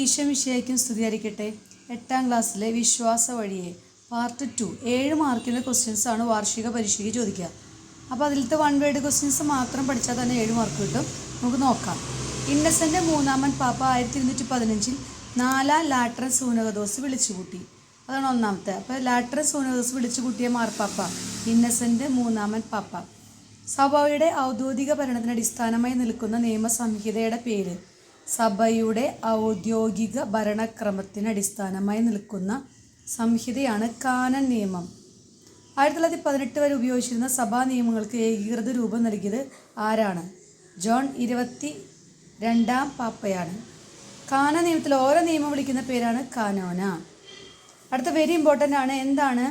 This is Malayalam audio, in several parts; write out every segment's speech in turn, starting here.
ഈശോമിശിയായിരിക്കും സ്തുതിയായിരിക്കട്ടെ. എട്ടാം ക്ലാസ്സിലെ വിശ്വാസ വഴിയെ പാർട്ട് ടു ഏഴ് മാർക്കിന്റെ ക്വസ്റ്റ്യൻസ് ആണ് വാർഷിക പരീക്ഷയ്ക്ക് ചോദിക്കുക. അപ്പോൾ അതിലത്തെ വൺ വേർഡ് ക്വസ്റ്റ്യൻസ് മാത്രം പഠിച്ചാൽ തന്നെ ഏഴ് മാർക്ക് കിട്ടും. നമുക്ക് നോക്കാം. ഇന്നസെന്റ് മൂന്നാമൻ പാപ്പ ആയിരത്തി ഇരുന്നൂറ്റി പതിനഞ്ചിൽ നാലാം ലാട്രൻ സൂനകദോസ് വിളിച്ചുകൂട്ടി. അതാണ് ഒന്നാമത്തെ. അപ്പോൾ ലാട്രൻ സൂനകദോസ് വിളിച്ചുകൂട്ടിയ മാർപ്പാപ്പ ഇന്നസെന്റ് മൂന്നാമൻ പാപ്പ. സഭയുടെ ഔദ്യോഗിക ഭരണത്തിന് അടിസ്ഥാനമായി നിൽക്കുന്ന നിയമസംഹിതയുടെ പേര് സഭയുടെ ഔദ്യോഗിക ഭരണക്രമത്തിന് അടിസ്ഥാനമായി നിൽക്കുന്ന സംഹിതയാണ് കാനൻ നിയമം. ആയിരത്തി തൊള്ളായിരത്തി പതിനെട്ട് വരെ ഉപയോഗിച്ചിരുന്ന സഭാ നിയമങ്ങൾക്ക് ഏകീകൃത രൂപം നൽകിയത് ആരാണ്? ജോൺ ഇരുപത്തി രണ്ടാം പാപ്പയാണ്. കാന നിയമത്തിൽ ഓരോ നിയമം വിളിക്കുന്ന പേരാണ് കാനോന. അടുത്ത വെരി ഇമ്പോർട്ടന്റ് ആണ് എന്താണ്?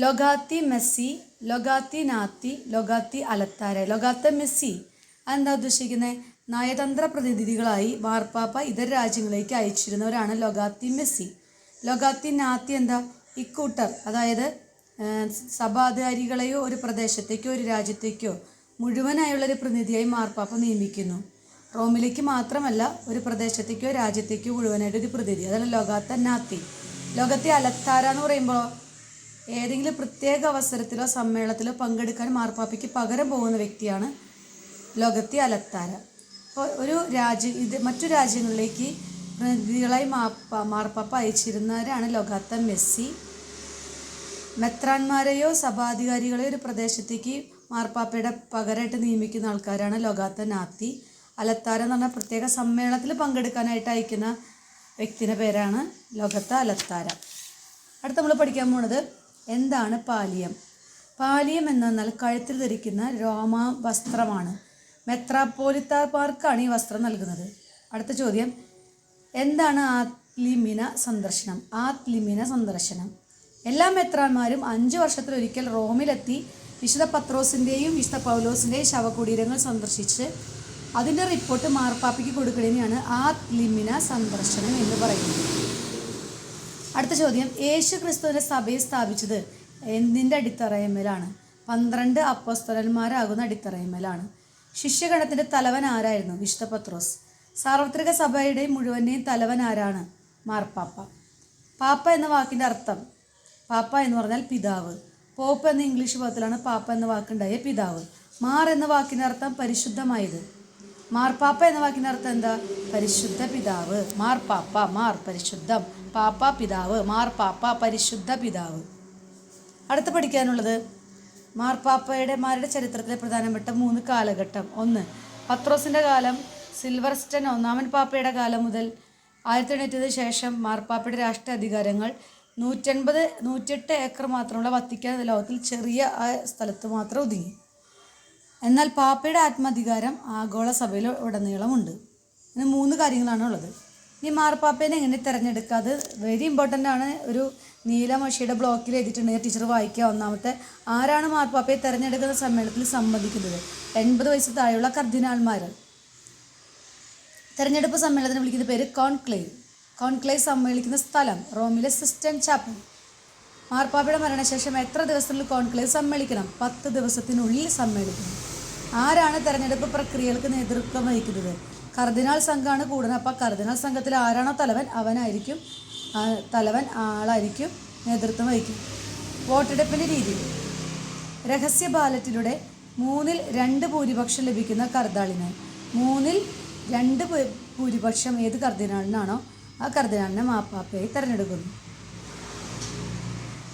ലൊഗാത്തി മെസ്സി ലൊഗാത്തി നാത്തി ലൊഗാത്തി അലത്താര ലൊഗാത്ത മെസ്സി. അതെന്താ ഉദ്ദേശിക്കുന്നത് നയതന്ത്ര പ്രതിനിധികളായി മാർപ്പാപ്പ ഇതര രാജ്യങ്ങളിലേക്ക് അയച്ചിരുന്നവരാണ് ലൊഗാത്തി മെസ്സി. ലൊഗാത്തി നാത്തി എന്താ? ഇക്കൂട്ടർ. അതായത് സഭാധികാരികളെയോ ഒരു പ്രദേശത്തേക്കോ ഒരു രാജ്യത്തേക്കോ മുഴുവനായുള്ള ഒരു പ്രതിനിധിയായി മാർപ്പാപ്പ നിയമിക്കുന്നു. റോമിലേക്ക് മാത്രമല്ല ഒരു പ്രദേശത്തേക്കോ രാജ്യത്തേക്കോ മുഴുവനായിട്ട് ഒരു പ്രതിനിധി. അതാണ് ലൊഗാത്ത നാത്തി. ലോകത്തെ അലത്താര എന്ന് പറയുമ്പോൾ ഏതെങ്കിലും പ്രത്യേക അവസരത്തിലോ സമ്മേളനത്തിലോ പങ്കെടുക്കാൻ മാർപ്പാപ്പയ്ക്ക് പകരം പോകുന്ന വ്യക്തിയാണ് ലോകത്തെ അലത്താര. ഒരു രാജ്യം ഇത് മറ്റു രാജ്യങ്ങളിലേക്ക് പ്രതിനിധികളായി മാപ്പ മാർപ്പാപ്പ അയച്ചിരുന്നവരാണ് ലൊഗാത്ത മെസ്സി. മെത്രാന്മാരെയോ സഭാധികാരികളെയോ ഒരു പ്രദേശത്തേക്ക് മാർപ്പാപ്പയുടെ പകരമായിട്ട് നിയമിക്കുന്ന ആൾക്കാരാണ് ലൊഗാത്ത നാത്തി. അലത്താര എന്ന് പറഞ്ഞ പ്രത്യേക സമ്മേളനത്തിൽ പങ്കെടുക്കാനായിട്ട് അയക്കുന്ന വ്യക്തിയുടെ പേരാണ് ലൊഗത്ത അലത്താര. അടുത്ത നമ്മൾ പഠിക്കാൻ പോണത് എന്താണ് പാലിയം? പാലിയം എന്നാൽ കഴുത്തിൽ ധരിക്കുന്ന രോമ വസ്ത്രമാണ്. മെത്രാപ്പോലിത്താർക്കാണ് ഈ വസ്ത്രം നൽകുന്നത്. അടുത്ത ചോദ്യം. എന്താണ് ആത്ലിമിന സന്ദർശനം? ആത്ലിമിന സന്ദർശനം. എല്ലാ മെത്രാന്മാരും അഞ്ച് വർഷത്തിലൊരിക്കൽ റോമിലെത്തി വിശുദ്ധ പത്രോസിന്റെയും വിശുദ്ധ പൗലോസിന്റെയും ശവകുടീരങ്ങൾ സന്ദർശിച്ച് അതിന്റെ റിപ്പോർട്ട് മാർപ്പാപ്പയ്ക്ക് കൊടുക്കുന്നതിനെയാണ് ആത്ലിമിന സന്ദർശനം എന്ന് പറയുന്നത്. അടുത്ത ചോദ്യം. യേശു ക്രിസ്തുവിന്റെ സഭയെ സ്ഥാപിച്ചത് എന്തിന്റെ അടിത്തറയമ്മലാണ് പന്ത്രണ്ട് അപ്പസ്തലന്മാരാകുന്ന അടിത്തറയമേലാണ് ശിഷ്യഗണത്തിന്റെ തലവൻ ആരായിരുന്നു? വിശുദ്ധ പത്രോസ് സാർവത്രിക സഭയുടെ മുഴുവന്റെയും തലവൻ ആരാണ്? മാർപ്പാപ്പ. പാപ്പ എന്ന വാക്കിന്റെ അർത്ഥം പാപ്പ എന്ന് പറഞ്ഞാൽ പിതാവ്. പോപ്പ് എന്ന ഇംഗ്ലീഷ് പദത്തിലാണ് പാപ്പ എന്ന വാക്കുണ്ടായ പിതാവ്. മാർ എന്ന വാക്കിന്റെ അർത്ഥം പരിശുദ്ധമായത്. മാർപ്പാപ്പ എന്ന വാക്കിന്റെ അർത്ഥം എന്താ? പരിശുദ്ധ പിതാവ്. മാർപ്പാപ്പ മാർ പരിശുദ്ധം. പാപ്പ പിതാവ്. മാർപ്പാപ്പ പരിശുദ്ധ പിതാവ്. അടുത്ത് പഠിക്കാനുള്ളത് മാർപ്പാപ്പയുടെ മാരുടെ ചരിത്രത്തിലെ പ്രധാനപ്പെട്ട മൂന്ന് കാലഘട്ടം. ഒന്ന് പത്രോസിന്റെ കാലം സിൽവർസ്റ്റൺ ഒന്നാമൻ പാപ്പയുടെ കാലം മുതൽ ആയിരത്തി എണ്ണൂറ്റിന് ശേഷം മാർപ്പാപ്പയുടെ രാഷ്ട്രീയ അധികാരങ്ങൾ നൂറ്റൻപത് നൂറ്റെട്ട് ഏക്കർ മാത്രമുള്ള വത്തിക്കാൻ ലോകത്തിൽ ചെറിയ ആ സ്ഥലത്ത് മാത്രം ഒതുങ്ങി. എന്നാൽ പാപ്പയുടെ ആത്മാധികാരം ആഗോള സഭയിൽ ഉടനീളമുണ്ട് ഇന്ന് മൂന്ന് കാര്യങ്ങളാണ് ഉള്ളത്. ഇനി മാർപ്പാപ്പേനെ എങ്ങനെ തിരഞ്ഞെടുക്കുക? അത് വെരി ഇമ്പോർട്ടന്റ് ആണ്. ഒരു നീലമഷിയുടെ ബ്ലോക്കിൽ എഴുതിയിട്ടുണ്ടെങ്കിൽ ടീച്ചർ വായിക്കുക. ഒന്നാമത്തെ ആരാണ് മാർപ്പാപ്പയെ തിരഞ്ഞെടുക്കുന്ന സമ്മേളനത്തിൽ സംബന്ധിക്കുന്നത് എൺപത് വയസ്സ് താഴെയുള്ള കർദിനാൾമാർ തിരഞ്ഞെടുപ്പ് സമ്മേളനത്തിന് വിളിക്കുന്ന പേര് കോൺക്ലേവ്. കോൺക്ലേവ് സമ്മേളിക്കുന്ന സ്ഥലം റോമിലെ സിസ്റ്റൻ ചാപ്പൽ. മാർപ്പാപ്പയുടെ മരണശേഷം എത്ര ദിവസത്തിൽ കോൺക്ലേവ് സമ്മേളിക്കണം? പത്ത് ദിവസത്തിനുള്ളിൽ സമ്മേളിക്കണം. ആരാണ് തെരഞ്ഞെടുപ്പ് പ്രക്രിയകൾക്ക് നേതൃത്വം വഹിക്കുന്നത്? കർദിനാൾ സംഘമാണ് കൂടുന്നത്. അപ്പോൾ കർദിനാൾ സംഘത്തിൽ ആരാണോ തലവൻ അവനായിരിക്കും തലവൻ ആളായിരിക്കും നേതൃത്വം വഹിക്കും. വോട്ടെടുപ്പിന്റെ രീതി. രഹസ്യ ബാലറ്റിലൂടെ മൂന്നിൽ രണ്ട് ഭൂരിപക്ഷം ലഭിക്കുന്ന കർദാളിന് മൂന്നിൽ രണ്ട് ഭൂരിപക്ഷം ഏത് കർദിനാളിനാണോ ആ കർദിനാളിനെ മാപ്പാപ്പയായി തിരഞ്ഞെടുക്കുന്നു.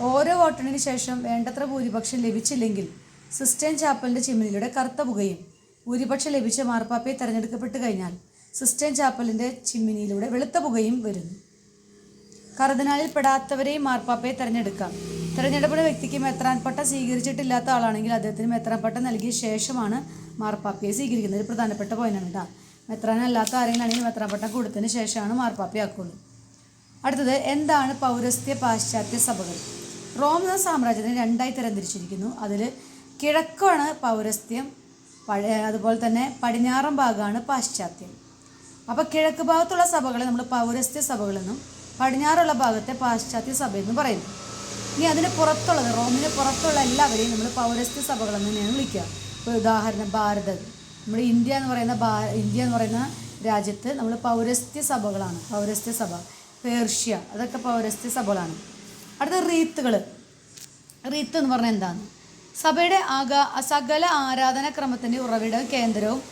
ഓരോ വോട്ടിന് ശേഷം വേണ്ടത്ര ഭൂരിപക്ഷം ലഭിച്ചില്ലെങ്കിൽ സിസ്റ്റേൻ ചാപ്പലിന്റെ ചിമ്മിനിലൂടെ കറുത്ത പുകയും ഭൂരിപക്ഷം ലഭിച്ച മാർപ്പാപ്പയെ തെരഞ്ഞെടുക്കപ്പെട്ട് കഴിഞ്ഞാൽ സിസ്റ്റേൻ ചാപ്പലിന്റെ ചിമ്മിനിയിലൂടെ വെളുത്ത പുകയും വരുന്നു. കർദിനാളിൽ പെടാത്തവരെയും മാർപ്പാപ്പയെ തെരഞ്ഞെടുക്കാം. തെരഞ്ഞെടുപ്പുള്ള വ്യക്തിക്ക് മെത്രാൻ പട്ടം സ്വീകരിച്ചിട്ടില്ലാത്ത ആളാണെങ്കിൽ അദ്ദേഹത്തിന് മെത്രാൻ പട്ടം നൽകിയ ശേഷമാണ് മാർപ്പാപ്പയെ സ്വീകരിക്കുന്നത്. ഒരു പ്രധാനപ്പെട്ട പോയിന്റാണ് കേട്ടോ. മെത്രാനല്ലാത്ത ആരെങ്കിലാണെങ്കിൽ മെത്രാൻ പട്ടം കൊടുത്തതിന് ശേഷമാണ് മാർപ്പാപ്പയാക്കുള്ളൂ അടുത്തത് എന്താണ് പൗരസ്ത്യ പാശ്ചാത്യ സഭകൾ? റോമൻ സാമ്രാജ്യത്തിന് രണ്ടായി തരംതിരിച്ചിരിക്കുന്നു അതിൽ കിഴക്കാണ് പൗരസ്ത്യം അതുപോലെ തന്നെ പടിഞ്ഞാറൻ ഭാഗമാണ് പാശ്ചാത്യം. അപ്പോൾ കിഴക്ക് ഭാഗത്തുള്ള സഭകളെ നമ്മൾ പൗരസ്ത്യ സഭകളെന്നും പടിഞ്ഞാറുള്ള ഭാഗത്തെ പാശ്ചാത്യ സഭയെന്നും പറയുന്നു. ഇനി അതിന് പുറത്തുള്ളത് റോമിന് പുറത്തുള്ള എല്ലാവരെയും നമ്മൾ പൗരസ്ത്യ സഭകളെന്ന് തന്നെയാണ് വിളിക്കുക. ഇപ്പോൾ ഉദാഹരണം ഭാരതം. നമ്മുടെ ഇന്ത്യ എന്ന് പറയുന്ന ഭാ ഇന്ത്യ എന്ന് പറയുന്ന രാജ്യത്ത് നമ്മൾ പൗരസ്ത്യ സഭകളാണ്. പൗരസ്ത്യ സഭ. പേർഷ്യ. അതൊക്കെ പൗരസ്ത്യ സഭകളാണ്. അടുത്ത റീത്തുകൾ റീത്ത് എന്ന് പറഞ്ഞാൽ എന്താണ്? സഭയുടെ ആക സകല ആരാധനാക്രമത്തിന്റെ ഉറവിട കേന്ദ്രവും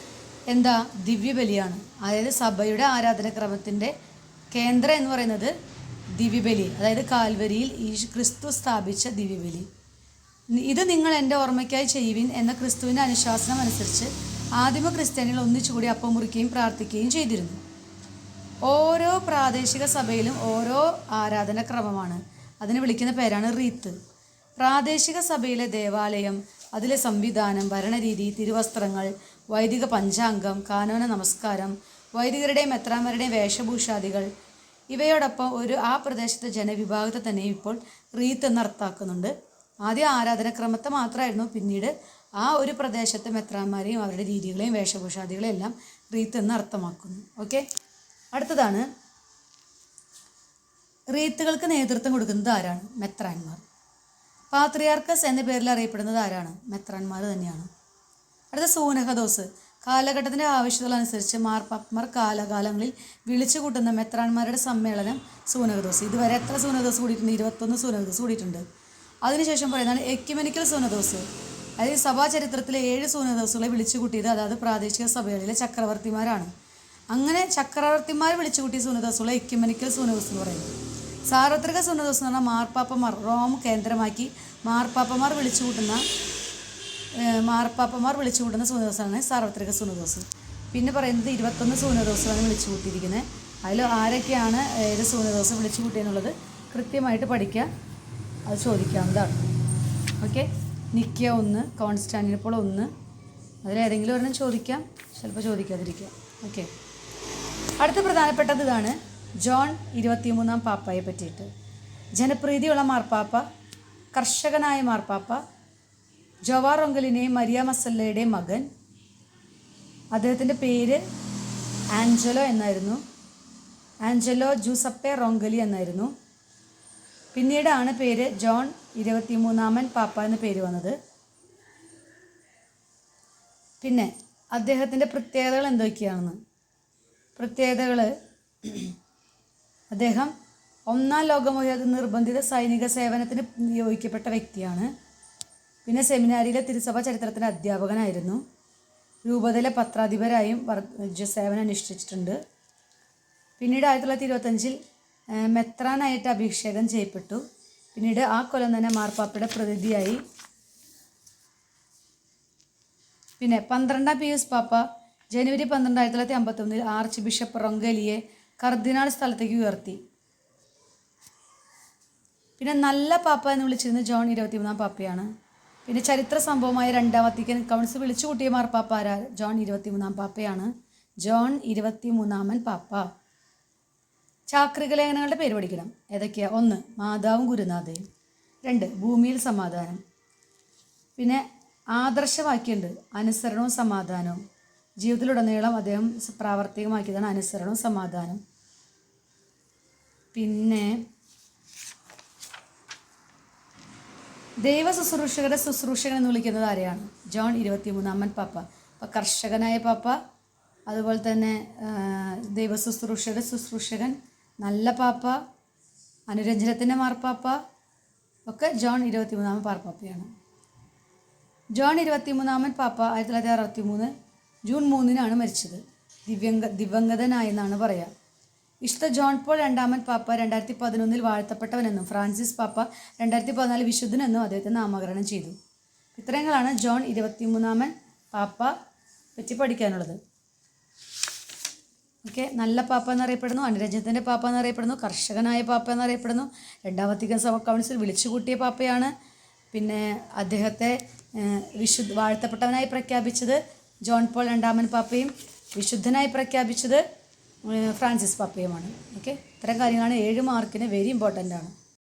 എന്താ? ദിവ്യബലിയാണ്. അതായത് സഭയുടെ ആരാധനാക്രമത്തിന്റെ കേന്ദ്രം എന്ന് പറയുന്നത് ദിവ്യബലി. അതായത് കാൽവരിയിൽ ഈശു ക്രിസ്തു സ്ഥാപിച്ച ദിവ്യബലി. ഇത് നിങ്ങൾ എന്റെ ഓർമ്മയ്ക്കായി ചെയ്യുവിൻ എന്ന ക്രിസ്തുവിന്റെ അനുശാസനം അനുസരിച്ച് ആദിമ ക്രിസ്ത്യാനികൾ ഒന്നിച്ചുകൂടി അപ്പം മുറിക്കുകയും പ്രാർത്ഥിക്കുകയും ചെയ്തിരുന്നു. ഓരോ പ്രാദേശിക സഭയിലും ഓരോ ആരാധനക്രമമാണ്. അതിനെ വിളിക്കുന്ന പേരാണ് റീത്ത്. പ്രാദേശിക സഭയിലെ ദേവാലയം അതിലെ സംവിധാനം ഭരണരീതി തിരുവസ്ത്രങ്ങൾ വൈദിക പഞ്ചാംഗം കാനോന നമസ്കാരം വൈദികരുടെയും മെത്രാന്മാരുടെയും വേഷഭൂഷാദികൾ ഇവയോടൊപ്പം ഒരു ആ പ്രദേശത്തെ ജനവിഭാഗത്തെ തന്നെ ഇപ്പോൾ റീത്ത് എന്ന് അർത്ഥാക്കുന്നുണ്ട് ആദ്യം ആരാധനക്രമത്തെ മാത്രമായിരുന്നു പിന്നീട് ആ ഒരു പ്രദേശത്തെ മെത്രാന്മാരെയും അവരുടെ രീതികളെയും വേഷഭൂഷാദികളെയും എല്ലാം റീത്ത് എന്ന് അർത്ഥമാക്കുന്നു. ഓക്കെ? അടുത്തതാണ്. റീത്തുകൾക്ക് നേതൃത്വം കൊടുക്കുന്നത് ആരാണ്? മെത്രാന്മാർ. പാത്രിയാർക്കസ് എന്ന പേരിൽ അറിയപ്പെടുന്നത് ആരാണ്? മെത്രാന്മാർ തന്നെയാണ്. അടുത്ത സൂനഹദോസ്. കാലഘട്ടത്തിന്റെ ആവശ്യങ്ങളനുസരിച്ച് മാർപ്പാപ്പമാർ കാലകാലങ്ങളിൽ വിളിച്ചു കൂട്ടുന്ന മെത്രാന്മാരുടെ സമ്മേളനം സൂനഹദോസ്. ഇതുവരെ എത്ര സൂനഹദോസ് കൂടിയിട്ടുണ്ട്? ഇരുപത്തൊന്ന് സൂനഹദോസ് കൂടിയിട്ടുണ്ട്. അതിനുശേഷം പറയുന്നതാണ് എക്യുമെനിക്കൽ സൂനദോസ് അതായത് സഭാ ചരിത്രത്തിലെ ഏഴ് സൂനദോസുകളെ വിളിച്ചു കൂട്ടിയത് അതായത് പ്രാദേശിക സഭകളിലെ ചക്രവർത്തിമാരാണ്. അങ്ങനെ ചക്രവർത്തിമാർ വിളിച്ചു കൂട്ടിയ സൂനദോസുകളെ എക്യുമെനിക്കൽ സൂനദോസ് എന്ന് പറയുന്നത് സാർവത്രിക സൂനദോസ് എന്ന് പറഞ്ഞാൽ മാർപ്പാപ്പമാർ റോം കേന്ദ്രമാക്കി മാർപ്പാപ്പമാർ വിളിച്ചു കൂട്ടുന്ന മാർപ്പാപ്പമാർ വിളിച്ചു കൂട്ടുന്ന സൂനദോസാണ് സാർവത്രിക സൂനദോസ് പിന്നെ പറയുന്നത് ഇരുപത്തൊന്ന് സൂനദോസുകളാണ് വിളിച്ചു കൂട്ടിയിരിക്കുന്നത് അതിൽ ആരൊക്കെയാണ് ഏത് സൂനദോസ് വിളിച്ചു കൂട്ടിയെന്നുള്ളത് കൃത്യമായിട്ട് പഠിക്കുക അത് ചോദിക്കാവുന്നതാണ്. ഓക്കെ? നിക്കിയ ഒന്ന് കോൺസ്റ്റാന്റിനിപ്പോൾ ഒന്ന്. അതിലേതെങ്കിലും ഒരെണ്ണം ചോദിക്കാം ചിലപ്പോൾ ചോദിക്കാതിരിക്കാം. ഓക്കെ? അടുത്ത പ്രധാനപ്പെട്ടത് ഇതാണ് ജോൺ ഇരുപത്തിമൂന്നാം പാപ്പയെ പറ്റിയിട്ട്. ജനപ്രീതിയുള്ള മാർപ്പാപ്പ കർഷകനായ മാർപ്പാപ്പ ജവാർ റൊങ്കലിനെയും മരിയ മസല്ലയുടെയും മകൻ. അദ്ദേഹത്തിന്റെ പേര് ആഞ്ചലോ എന്നായിരുന്നു. ആഞ്ചലോ ജൂസപ്പെ റോങ്കലി എന്നായിരുന്നു. പിന്നീടാണ് പേര് ജോൺ ഇരുപത്തിമൂന്നാമൻ പാപ്പ എന്ന പേര് വന്നത്. പിന്നെ അദ്ദേഹത്തിന്റെ പ്രത്യേകതകൾ എന്തൊക്കെയാണെന്ന്? പ്രത്യേകതകൾ അദ്ദേഹം ഒന്നാം ലോകമഹായുദ്ധ നിർബന്ധിത സൈനിക സേവനത്തിന് നിയോഗിക്കപ്പെട്ട വ്യക്തിയാണ്. പിന്നെ സെമിനാരിയിലെ തിരുസഭ ചരിത്രത്തിന്റെ അധ്യാപകനായിരുന്നു. രൂപതയിലെ പത്രാധിപരായും സേവനം അനുഷ്ഠിച്ചിട്ടുണ്ട്. പിന്നീട് ആയിരത്തി തൊള്ളായിരത്തി ഇരുപത്തഞ്ചിൽ മെത്രാനായിട്ട് അഭിഷേകം ചെയ്യപ്പെട്ടു. പിന്നീട് ആ കൊല്ലം തന്നെ മാർപ്പാപ്പയുടെ പ്രതിനിധിയായി. പിന്നെ പന്ത്രണ്ടാം പി എസ് പാപ്പ ജനുവരി പന്ത്രണ്ട് ആയിരത്തി തൊള്ളായിരത്തി അമ്പത്തൊന്നിൽ ആർച്ച് ബിഷപ്പ് റൊങ്കലിയെ കർദിനാൾ സ്ഥലത്തേക്ക് ഉയർത്തി. പിന്നെ നല്ല പാപ്പ എന്ന് വിളിച്ചിരുന്ന ജോൺ ഇരുപത്തിമൂന്നാം പാപ്പയാണ്. പിന്നെ ചരിത്ര സംഭവമായ രണ്ടാം വത്തിക്കൻ കൗൺസിൽ വിളിച്ചു കൂട്ടിയ മാർപ്പാപ്പ ആരാ? ജോൺ ഇരുപത്തിമൂന്നാം പാപ്പയാണ്. ജോൺ ഇരുപത്തിമൂന്നാമൻ പാപ്പ. ചാക്രിക ലേഖനങ്ങളുടെ പേര് പഠിക്കണം. ഏതൊക്കെയാ? ഒന്ന് മാതാവും ഗുരുനാഥയും. രണ്ട് ഭൂമിയിൽ സമാധാനം. പിന്നെ ആദർശവാക്യമുണ്ട്. അനുസരണവും സമാധാനവും. ജീവിതത്തിലുടനീളം അദ്ദേഹം പ്രാവർത്തികമാക്കിയതാണ് അനുസരണവും സമാധാനം പിന്നെ ദൈവ ശുശ്രൂഷകരുടെ ശുശ്രൂഷകൻ എന്ന് വിളിക്കുന്നത് ആരെയാണ്? ജോൺ ഇരുപത്തിമൂന്നാമൻ പാപ്പ. അപ്പം കർഷകനായ പാപ്പ അതുപോലെ തന്നെ ദൈവ ശുശ്രൂഷയുടെ ശുശ്രൂഷകൻ നല്ല പാപ്പ അനുരഞ്ജനത്തിന്റെ മാർപ്പാപ്പ ഒക്കെ ജോൺ ഇരുപത്തിമൂന്നാമൻ പാർപ്പാപ്പയാണ് ജോൺ ഇരുപത്തിമൂന്നാമൻ പാപ്പ ആയിരത്തി തൊള്ളായിരത്തി അറുപത്തി മൂന്ന് ജൂൺ മൂന്നിനാണ് മരിച്ചത്. ദിവ്യങ്ക ദിവംഗതനായെന്നാണ് പറയുക വിശുദ്ധ ജോൺ പോൾ രണ്ടാമൻ പാപ്പ രണ്ടായിരത്തി പതിനൊന്നിൽ വാഴ്ത്തപ്പെട്ടവനെന്നും ഫ്രാൻസിസ് പാപ്പ രണ്ടായിരത്തി പതിനാല് വിശുദ്ധനെന്നും അദ്ദേഹത്തെ നാമകരണം ചെയ്തു. ഇത്രയങ്ങളാണ് ജോൺ ഇരുപത്തിമൂന്നാമൻ പാപ്പ പറ്റി പഠിക്കാനുള്ളത്. ഓക്കെ നല്ല പാപ്പ എന്നറിയപ്പെടുന്നു അനുരഞ്ജനത്തിന്റെ പാപ്പ എന്നറിയപ്പെടുന്നു കർഷകനായ പാപ്പ എന്നറിയപ്പെടുന്നു രണ്ടാം സഭ കൗൺസിൽ വിളിച്ചു കൂട്ടിയ പാപ്പയാണ്. പിന്നെ അദ്ദേഹത്തെ വിശുദ്ധ വാഴ്ത്തപ്പെട്ടവനായി പ്രഖ്യാപിച്ചത് ജോൺ പോൾ രണ്ടാമൻ പാപ്പയും വിശുദ്ധനായി പ്രഖ്യാപിച്ചത് ഫ്രാൻസിസ് പപ്പയുമാണ്. ഓക്കെ ഇത്തരം കാര്യങ്ങളാണ് ഏഴ് മാർക്കിന് വെരി ഇമ്പോർട്ടന്റ് ആണ്.